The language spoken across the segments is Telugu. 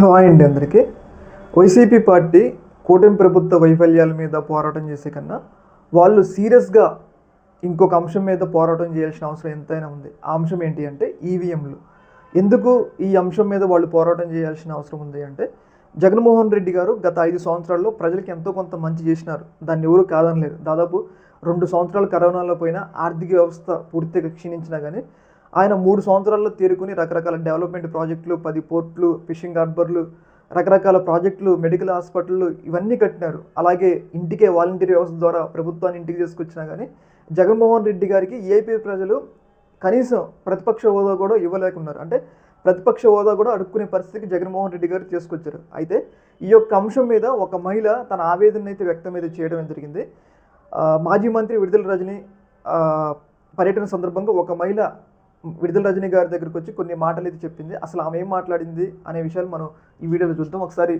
హలో అండి అందరికీ వైసీపీ పార్టీ కూటమి ప్రభుత్వ వైఫల్యాల మీద పోరాటం చేసే కన్నా వాళ్ళు సీరియస్గా ఇంకొక అంశం మీద పోరాటం చేయాల్సిన అవసరం ఎంతైనా ఉంది. ఆ అంశం ఏంటి అంటే ఈవీఎంలు. ఎందుకు ఈ అంశం మీద వాళ్ళు పోరాటం చేయాల్సిన అవసరం ఉంది అంటే జగన్మోహన్ రెడ్డి గారు గత ఐదు సంవత్సరాల్లో ప్రజలకు ఎంతో కొంత మంచి చేసినారు. దాన్ని ఎవరు కాదనలేరు. దాదాపు రెండు సంవత్సరాలు కరోనాలో పోయినా ఆర్థిక వ్యవస్థ పూర్తిగా క్షీణించినా కానీ ఆయన మూడు సంవత్సరాల్లో తేరుకుని రకరకాల డెవలప్మెంట్ ప్రాజెక్టులు పది పోర్ట్లు ఫిషింగ్ హార్బర్లు రకరకాల ప్రాజెక్టులు మెడికల్ హాస్పిటళ్ళు ఇవన్నీ కట్టినారు. అలాగే ఇంటికే వాలంటీర్ వ్యవస్థ ద్వారా ప్రభుత్వాన్ని ఇంటికి తీసుకొచ్చినా కానీ జగన్మోహన్ రెడ్డి గారికి ఏపీ ప్రజలు కనీసం ప్రతిపక్ష హోదా కూడా ఇవ్వలేకున్నారు. అంటే ప్రతిపక్ష హోదా కూడా అడుక్కునే పరిస్థితికి జగన్మోహన్ రెడ్డి గారు తీసుకొచ్చారు. అయితే ఈ యొక్క అంశం మీద ఒక మహిళ తన ఆవేదన అయితే వ్యక్తం అయితే చేయడం జరిగింది. మాజీ మంత్రి విడుదల రజని పర్యటన సందర్భంగా ఒక మహిళ విడుదల రజని గారి దగ్గరికి వచ్చి కొన్ని మాటలు అయితే చెప్పింది. అసలు ఆమె ఏం మాట్లాడింది అనే విషయాలు మనం ఈ వీడియోలో చూద్దాం. ఒకసారి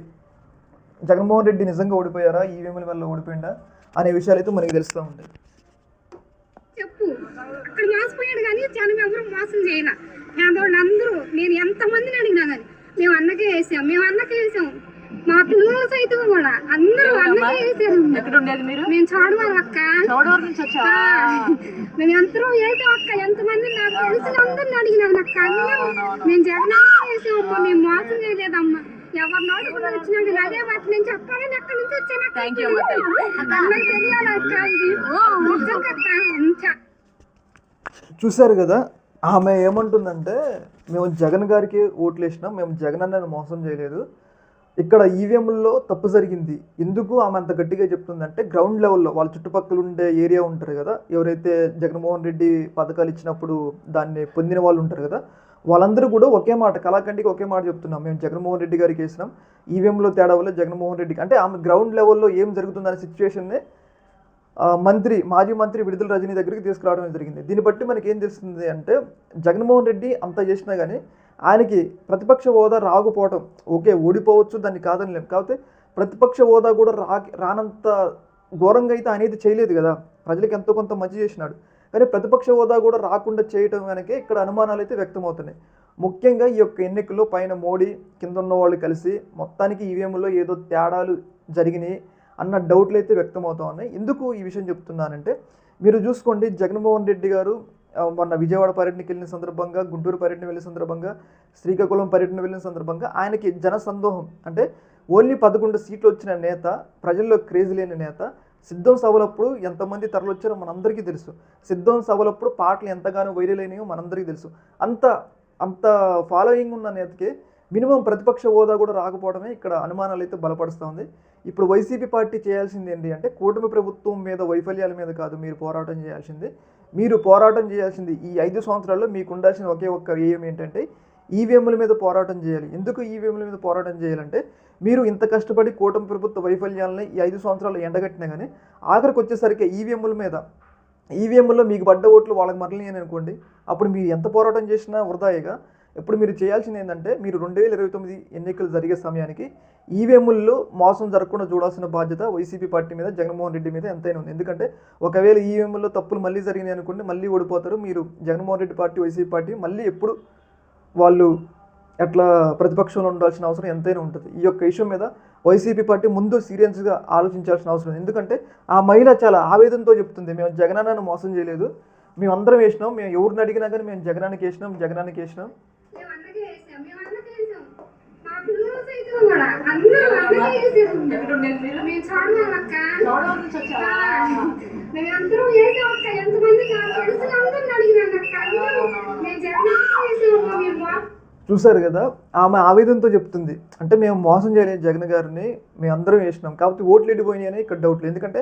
జగన్మోహన్ రెడ్డి నిజంగా ఓడిపోయారా? ఈవీఎంల వల్ల ఓడిపోయిందా? అనే విషయాలు అయితే మనకి తెలుస్తూ ఉంటాయి. చెప్పు. అక్కడ మోసపోయాడు కానీ జనం ఎవరు మోసం చేయలే. పేదవాళ్ళు అందరూ నేను ఎంతమందిని అడిగినా కానీ మేము అన్నకే వేసాం. మేము అన్నకే వేసాం. పిల్లలు సైతం కూడా. అందరూ వేసారు ఎక్కడ ఉండేది మీరు? మేము చూడవాలి అక్క. చౌడవరం నుంచి వచ్చావా? ఆ, మేము ఎంతలో వేసాం అక్క. ఎంతమంది నాకు తెలిసిన అందరిని అడిగినాను అక్క. మేము జగనానికి వేసామమ్మా మేము మోసం చేయలేదమ్మా. ఎవరి నోటి కూడా వచ్చినా కానీ అదే మాట. నేను చెప్పాలని అక్కడి నుంచి వచ్చాను అక్క. అన్నకి తెలియాలి అక్క ఇది. నిజంగా చూశారు కదా ఆమె ఏమంటుందంటే మేము జగన్ గారికి ఓట్లు వేసినాం మేము జగన్ అన్నని మోసం చేయలేదు. ఇక్కడ ఈవీఎంల్లో తప్పు జరిగింది. ఎందుకు ఆమె అంత గట్టిగా చెప్తుందంటే గ్రౌండ్ లెవెల్లో వాళ్ళ చుట్టుపక్కల ఉండే ఏరియా ఉంటారు కదా ఎవరైతే జగన్మోహన్ రెడ్డి పథకాలు ఇచ్చినప్పుడు దాన్ని పొందిన వాళ్ళు ఉంటారు కదా వాళ్ళందరూ కూడా ఒకే మాట కళాఖండికి ఒకే మాట చెప్తున్నాం. మేము జగన్మోహన్ రెడ్డి గారికి వేసినాం. ఈవీఎంలో తేడా వల్ల జగన్మోహన్ రెడ్డికి అంటే ఆమె గ్రౌండ్ లెవెల్లో ఏం జరుగుతుందనే సిచ్యువేషన్నే మంత్రి మాజీ మంత్రి విడుదల రజనీ దగ్గరికి తీసుకురావడం జరిగింది. దీన్ని బట్టి మనకి ఏం తెలుస్తుంది అంటే జగన్మోహన్ రెడ్డి అంత చేసినా కానీ ఆయనకి ప్రతిపక్ష హోదా రాకపోవటం. ఓకే ఓడిపోవచ్చు దాన్ని కాదని లేం కాకపోతే ప్రతిపక్ష హోదా కూడా రా రానంత ఘోరంగా అయితే అనేది చేయలేదు కదా. ప్రజలకు ఎంతో కొంత మంచి చేసినాడు. కానీ ప్రతిపక్ష హోదా కూడా రాకుండా చేయటం వెనకే ఇక్కడ అనుమానాలు అయితే వ్యక్తమవుతున్నాయి. ముఖ్యంగా ఈ యొక్క ఎన్నికల్లో పైన మోడీ కింద ఉన్న వాళ్ళు కలిసి మొత్తానికి ఈవీఎంలో ఏదో తేడాలు జరిగినాయి అన్న డౌట్లు అయితే వ్యక్తమవుతా ఉన్నాయి. ఎందుకు ఈ విషయం చెప్తున్నానంటే మీరు చూసుకోండి జగన్మోహన్ రెడ్డి గారు మొన్న విజయవాడ పర్యటనకి వెళ్ళిన సందర్భంగా గుంటూరు పర్యటన వెళ్ళిన సందర్భంగా శ్రీకాకుళం పర్యటన వెళ్ళిన సందర్భంగా ఆయనకి జన సందోహం అంటే ఓన్లీ పదకొండు సీట్లు వచ్చిన నేత ప్రజల్లో క్రేజ్ లేని నేత సిద్ధం సభలప్పుడు ఎంతమంది తరలొచ్చారో మనందరికీ తెలుసు. సిద్ధం సభలప్పుడు పాటలు ఎంతగానో వైరల్ అయినాయో మనందరికీ తెలుసు. అంత అంత ఫాలోయింగ్ ఉన్న నేతకి మినిమం ప్రతిపక్ష హోదా కూడా రాకపోవడమే ఇక్కడ అనుమానాలు అయితే బలపరుస్తూ ఉంది. ఇప్పుడు వైసీపీ పార్టీ చేయాల్సింది ఏంటి అంటే కూటమి ప్రభుత్వం మీద వైఫల్యాల మీద కాదు మీరు పోరాటం చేయాల్సింది మీరు పోరాటం చేయాల్సింది ఈ ఐదు సంవత్సరాల్లో మీకు ఉండాల్సిన ఒకే ఒక్క వ్యయం ఏంటంటే ఈవీఎంల మీద పోరాటం చేయాలి. ఎందుకు ఈవీఎంల మీద పోరాటం చేయాలంటే మీరు ఇంత కష్టపడి కూటమి ప్రభుత్వ వైఫల్యాలని ఈ ఐదు సంవత్సరాలు ఎండగట్టినా కానీ ఆఖరికి వచ్చేసరికి ఈవీఎంల మీద ఈవీఎంలో మీకు పడ్డ ఓట్లు వాళ్ళకి మరలి అనుకోండి అప్పుడు మీరు ఎంత పోరాటం చేసినా వృధాయిగా. ఇప్పుడు మీరు చేయాల్సింది ఏంటంటే మీరు రెండు వేల ఇరవై తొమ్మిది ఎన్నికలు జరిగే సమయానికి ఈవీఎంలు మోసం జరగకుండా చూడాల్సిన బాధ్యత వైసీపీ పార్టీ మీద జగన్మోహన్ రెడ్డి మీద ఎంతైనా ఉంది. ఎందుకంటే ఒకవేళ ఈవీఎంలో తప్పులు మళ్ళీ జరిగినాయి అనుకోండి మళ్ళీ ఓడిపోతారు. మీరు Jaganmohan Reddy party YCP party మళ్ళీ ఎప్పుడు వాళ్ళు అట్లా ప్రతిపక్షంలో ఉండాల్సిన అవసరం ఎంతైనా ఉంటుంది. ఈ యొక్క ఇష్యూ మీద వైసీపీ పార్టీ ముందు సీరియస్గా ఆలోచించాల్సిన అవసరం ఎందుకంటే ఆ మహిళ చాలా ఆవేదనతో చెప్తుంది మేము జగనన్నను మోసం చేయలేదు. మేము అందరం వేసినాం. మేము ఎవరిని అడిగినా కానీ మేము జగనానికి వేసినాం జగనానికి వేసినాం. మేము ఎంతమంది తెలిసిన అందరిని అడిగినాను మేము చూశారు కదా? ఆమె ఆవేదనతో చెప్తుంది. అంటే మేము మోసం చేయలేదు జగన్ గారిని మేము అందరం వేసినాం కాబట్టి ఓట్లు ఎడిపోయినాయి అని ఇక్కడ డౌట్లు ఎందుకంటే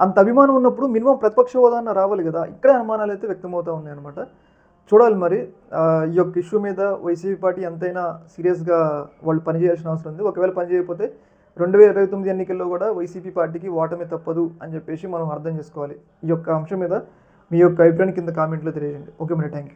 అంత అభిమానం ఉన్నప్పుడు మినిమం ప్రతిపక్ష హోదా రావాలి కదా. ఇక్కడే అనుమానాలు అయితే వ్యక్తమవుతూ ఉన్నాయి అనమాట చూడాలి మరి. ఈ యొక్క ఇష్యూ మీద వైసీపీ పార్టీ ఎంతైనా సీరియస్గా వాళ్ళు పనిచేయాల్సిన అవసరం ఉంది. ఒకవేళ పని చేయకపోతే రెండు వేల ఇరవై తొమ్మిది ఎన్నికల్లో కూడా వైసీపీ పార్టీకి ఓటమి తప్పదు అని చెప్పేసి మనం అర్థం చేసుకోవాలి. ఈ యొక్క అంశం మీద మీ యొక్క అభిప్రాయం కింద కామెంట్లో తెలియజేయండి. ఓకే మరి థ్యాంక్ యూ